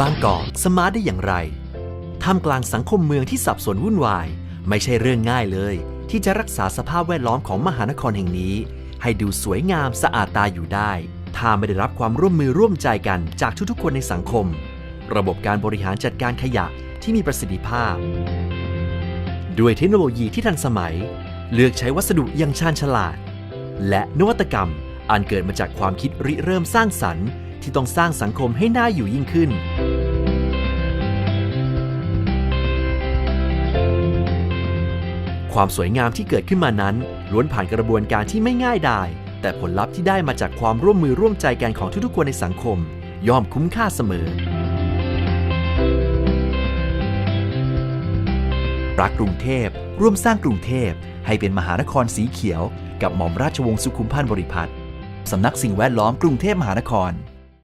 บางกอกสมาร์ทได้อย่างไร ท่ามกลางสังคมเมืองที่สับสนวุ่นวาย ไม่ใช่เรื่องง่ายเลย ที่จะรักษาสภาพแวดล้อมของมหานครแห่งนี้ ให้ดูสวยงามสะอาดตาอยู่ได้ ถ้าไม่ได้รับความร่วมมือร่วมใจกันจากทุกๆคนในสังคม ระบบการบริหารจัดการขยะที่มีประสิทธิภาพ ด้วยเทคโนโลยีที่ทันสมัย เลือกใช้วัสดุอยังชาญฉลาด และนวัตกรรมอันเกิดมาจากความคิดริเริ่มสร้างสรรค์ ที่ต้องสร้างสังคมให้น่าอยู่ยิ่งขึ้น ความสวยงามที่เกิดขึ้นมานั้น ล้วนผ่านกระบวนการที่ไม่ง่ายดาย แต่ผลลัพธ์ที่ได้มาจากความร่วมมือร่วมใจกันของทุกๆคนในสังคม ย่อมคุ้มค่าเสมอ รักกรุงเทพ ร่วมสร้างกรุงเทพ ให้เป็นมหานครสีเขียว กับหม่อมราชวงศ์สุขุมพันธ์บริพัตรสำนักสิ่งแวดล้อมกรุงเทพมหานคร